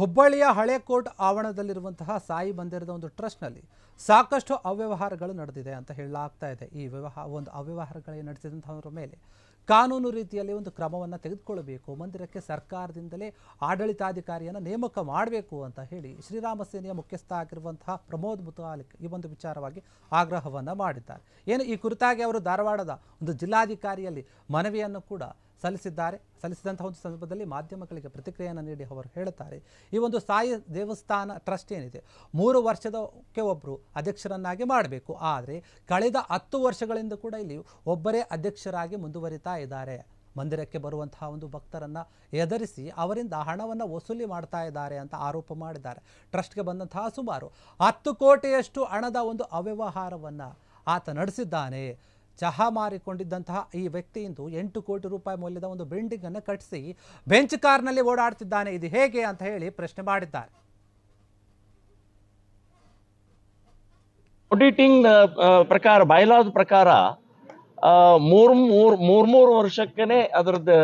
ಹುಬ್ಬಳ್ಳಿಯ ಹಳೆ ಕೋರ್ಟ್ ಆವರಣದಲ್ಲಿರುವಂತಹ ಸಾಯಿ ಮಂದಿರದ ಒಂದು ಟ್ರಸ್ಟ್ನಲ್ಲಿ ಸಾಕಷ್ಟು ಅವ್ಯವಹಾರಗಳು ನಡೆದಿದೆ ಅಂತ ಹೇಳಲಾಗ್ತಾ ಇದೆ. ಈ ವ್ಯವಹಾರ ಒಂದು ಅವ್ಯವಹಾರಗಳೇ ನಡೆಸಿದಂಥವ್ರ ಮೇಲೆ ಕಾನೂನು ರೀತಿಯಲ್ಲಿ ಒಂದು ಕ್ರಮವನ್ನು ತೆಗೆದುಕೊಳ್ಳಬೇಕು. ಮಂದಿರಕ್ಕೆ ಸರ್ಕಾರದಿಂದಲೇ ಆಡಳಿತಾಧಿಕಾರಿಯನ್ನು ನೇಮಕ ಮಾಡಬೇಕು ಅಂತ ಹೇಳಿ ಶ್ರೀರಾಮ ಸೇನೆಯ ಮುಖ್ಯಸ್ಥ ಆಗಿರುವಂತಹ ಪ್ರಮೋದ್ ಮುತಾಲಿಕ್ ಈ ಒಂದು ವಿಚಾರವಾಗಿ ಆಗ್ರಹವನ್ನು ಮಾಡಿದ್ದಾರೆ. ಏನು ಈ ಕುರಿತಾಗಿ ಅವರು ಧಾರವಾಡದ ಒಂದು ಜಿಲ್ಲಾಧಿಕಾರಿಯಲ್ಲಿ ಮನವಿಯನ್ನು ಕೂಡ ಸಲ್ಲಿಸಿದ್ದಾರೆ. ಸಲ್ಲಿಸಿದಂತಹ ಒಂದು ಸಂದರ್ಭದಲ್ಲಿ ಮಾಧ್ಯಮಗಳಿಗೆ ಪ್ರತಿಕ್ರಿಯೆಯನ್ನು ನೀಡಿ ಅವರು ಹೇಳುತ್ತಾರೆ. ಈ ಒಂದು ಸಾಯಿ ದೇವಸ್ಥಾನ ಟ್ರಸ್ಟ್ ಏನಿದೆ? ಮೂರು ವರ್ಷದಕ್ಕೆ ಒಬ್ಬರು ಅಧ್ಯಕ್ಷರನ್ನಾಗಿ ಮಾಡಬೇಕು. ಆದರೆ ಕಳೆದ ಹತ್ತು ವರ್ಷಗಳಿಂದ ಕೂಡ ಇಲ್ಲಿ ಒಬ್ಬರೇ ಅಧ್ಯಕ್ಷರಾಗಿ ಮುಂದುವರಿತಾ ಇದ್ದಾರೆ. ಮಂದಿರಕ್ಕೆ ಬರುವಂತಹ ಒಂದು ಭಕ್ತರನ್ನು ಎದರಿಸಿ ಅವರಿಂದ ಹಣವನ್ನು ವಸೂಲಿ ಮಾಡ್ತಾ ಇದ್ದಾರೆ ಅಂತ ಆರೋಪ ಮಾಡಿದ್ದಾರೆ. ಟ್ರಸ್ಟ್ಗೆ ಬಂದಂತಹ ಸುಮಾರು ಹತ್ತು ಕೋಟಿಯಷ್ಟು ಹಣದ ಒಂದು ಅವ್ಯವಹಾರವನ್ನು ಆತ ನಡೆಸಿದ್ದಾನೆ. ಚಹಾ ಮಾರಿಕೊಂಡಿದ್ದಂತಹ ಈ ವ್ಯಕ್ತಿ ಇಂದು ಎಂಟು ಕೋಟಿ ರೂಪಾಯಿ ಮೌಲ್ಯದ ಒಂದು ಬಿಲ್ಡಿಂಗ್ ಅನ್ನು ಕಟ್ಟಿಸಿ ಬೆಂಚ್ ಕಾರ್ನಲ್ಲಿ ಓಡಾಡ್ತಿದ್ದಾನೆ. ಇದು ಹೇಗೆ ಅಂತ ಹೇಳಿ ಪ್ರಶ್ನೆ ಮಾಡಿದ್ದಾರೆ. ಆಡಿಟಿಂಗ್ ಪ್ರಕಾರ ಬಯಲಾದ ಪ್ರಕಾರ ಮೂರು, ಮೂರ್ ಮೂರ್ ಮೂರ್ ವರ್ಷಕ್ಕೇ ಅದರದ್ದು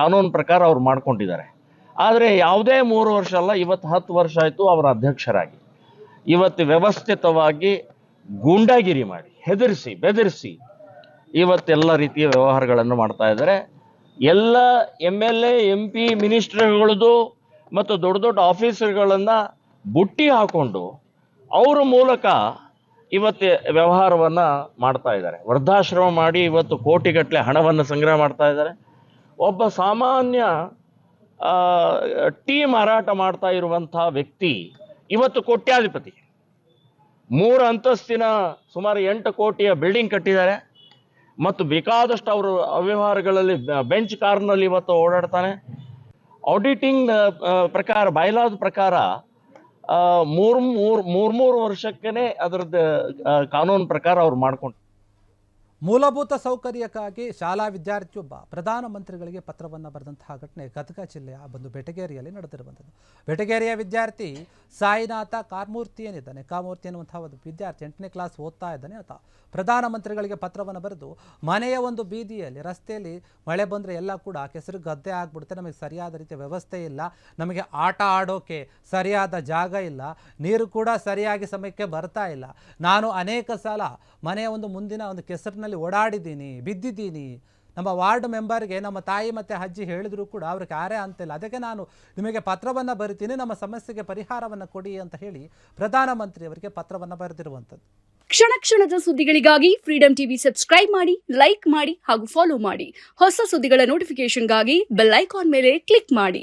ಕಾನೂನು ಪ್ರಕಾರ ಅವ್ರು ಮಾಡ್ಕೊಂಡಿದ್ದಾರೆ. ಆದರೆ ಯಾವುದೇ ಮೂರು ವರ್ಷ ಅಲ್ಲ, ಇವತ್ತು ಹತ್ತು ವರ್ಷ ಆಯಿತು ಅವರ ಅಧ್ಯಕ್ಷರಾಗಿ. ಇವತ್ತು ವ್ಯವಸ್ಥಿತವಾಗಿ ಗೂಂಡಾಗಿರಿ ಮಾಡಿ, ಹೆದರಿಸಿ, ಬೆದರಿಸಿ ಇವತ್ತೆಲ್ಲ ರೀತಿಯ ವ್ಯವಹಾರಗಳನ್ನು ಮಾಡ್ತಾ ಇದ್ದಾರೆ. ಎಲ್ಲ M L A M P ಮಿನಿಸ್ಟರ್ಗಳದ್ದು ಮತ್ತು ದೊಡ್ಡ ದೊಡ್ಡ ಆಫೀಸರ್ಗಳನ್ನು ಬುಟ್ಟಿ ಹಾಕೊಂಡು ಅವರ ಮೂಲಕ ಇವತ್ತು ವ್ಯವಹಾರವನ್ನು ಮಾಡ್ತಾ ಇದ್ದಾರೆ. ವೃದ್ಧಾಶ್ರಮ ಮಾಡಿ ಇವತ್ತು ಕೋಟಿಗಟ್ಟಲೆ ಹಣವನ್ನು ಸಂಗ್ರಹ ಮಾಡ್ತಾ ಇದ್ದಾರೆ. ಒಬ್ಬ ಸಾಮಾನ್ಯ ಟೀ ಮಾರಾಟ ಮಾಡ್ತಾ ಇರುವಂಥ ವ್ಯಕ್ತಿ ಇವತ್ತು ಕೋಟ್ಯಾಧಿಪತಿ. ಮೂರು ಅಂತಸ್ತಿನ ಸುಮಾರು ಎಂಟು ಕೋಟಿಯ ಬಿಲ್ಡಿಂಗ್ ಕಟ್ಟಿದ್ದಾರೆ. ಮತ್ತು ಬೇಕಾದಷ್ಟು ಅವರು ಅವ್ಯವಹಾರಗಳಲ್ಲಿ ಬೆಂಚ್ ಕಾರ್ನಲ್ಲಿ ಇವತ್ತು ಓಡಾಡ್ತಾನೆ. ಆಡಿಟಿಂಗ್ ಪ್ರಕಾರ, ಬಯಲಾದ ಪ್ರಕಾರ ಮೂರು ಮೂರು ಮೂರು ಮೂರ್ ವರ್ಷಕ್ಕೇನೆ ಅದರದ್ದು ಕಾನೂನು ಪ್ರಕಾರ ಅವ್ರು ಮಾಡ್ಕೊಂಡು ಮೂಲಭೂತ ಸೌಕರ್ಯಕ್ಕಾಗಿ ಶಾಲಾ ವಿದ್ಯಾರ್ಥಿಯೊಬ್ಬ ಪ್ರಧಾನಮಂತ್ರಿಗಳಿಗೆ ಪತ್ರವನ್ನು ಬರೆದಂತಹ ಘಟನೆ ಗದಗ ಜಿಲ್ಲೆಯ ಒಂದು ಬೆಟಗೇರಿಯಲ್ಲಿ ನಡೆದಿರುವಂಥದ್ದು. ಬೆಟಗೇರಿಯ ವಿದ್ಯಾರ್ಥಿ ಸಾಯಿನಾಥ ಕಾರ್ಮೂರ್ತಿ ಏನಿದ್ದಾನೆ? ಕಾಮೂರ್ತಿ ಅನ್ನುವಂತಹ ಒಂದು ವಿದ್ಯಾರ್ಥಿ ಎಂಟನೇ ಕ್ಲಾಸ್ ಓದ್ತಾ ಇದ್ದಾನೆ ಆತ. ಪ್ರಧಾನಮಂತ್ರಿಗಳಿಗೆ ಪತ್ರವನ್ನು ಬರೆದು, ಮನೆಯ ಒಂದು ಬೀದಿಯಲ್ಲಿ, ರಸ್ತೆಯಲ್ಲಿ ಮಳೆ ಬಂದರೆ ಎಲ್ಲ ಕೂಡ ಕೆಸರು ಗದ್ದೆ ಆಗ್ಬಿಡುತ್ತೆ. ನಮಗೆ ಸರಿಯಾದ ರೀತಿಯ ವ್ಯವಸ್ಥೆ ಇಲ್ಲ. ನಮಗೆ ಆಟ ಆಡೋಕೆ ಸರಿಯಾದ ಜಾಗ ಇಲ್ಲ. ನೀರು ಕೂಡ ಸರಿಯಾಗಿ ಸಮಯಕ್ಕೆ ಬರ್ತಾ ಇಲ್ಲ. ನಾನು ಅನೇಕ ಸಲ ಮನೆಯ ಒಂದು ಮುಂದಿನ ಒಂದು ಕೆಸರಿನಲ್ಲಿ ಓಡಾಡಿದ್ದೀನಿ, ಬಿದ್ದಿದ್ದೀನಿ. ನಮ್ಮ ವಾರ್ಡ್ ಮೆಂಬರ್ಗೆ ನಮ್ಮ ತಾಯಿ ಮತ್ತು ಅಜ್ಜಿ ಹೇಳಿದ್ರು ಕೂಡ ಅವ್ರಿಗೆ ಯಾರೇ ಅಂತಿಲ್ಲ. ಅದಕ್ಕೆ ನಾನು ನಿಮಗೆ ಪತ್ರವನ್ನು ಬರಿತೀನಿ, ನಮ್ಮ ಸಮಸ್ಯೆಗೆ ಪರಿಹಾರವನ್ನು ಕೊಡಿ ಅಂತ ಹೇಳಿ ಪ್ರಧಾನಮಂತ್ರಿಯವರಿಗೆ ಪತ್ರವನ್ನು ಬರೆದಿರುವಂಥದ್ದು. ಕ್ಷಣ ಕ್ಷಣದ ಸುದ್ದಿಗಳಿಗಾಗಿ ಫ್ರೀಡಂ ಟಿವಿ ಸಬ್ಸ್ಕ್ರೈಬ್ ಮಾಡಿ ಲೈಕ್ ಮಾಡಿ ಹಾಗೂ ಫಾಲೋ ಮಾಡಿ. ಹೊಸ ಸುದ್ದಿಗಳ ನೋಟಿಫಿಕೇಶನ್ಗಾಗಿ ಬೆಲ್ ಐಕಾನ್ ಮೇಲೆ ಕ್ಲಿಕ್ ಮಾಡಿ.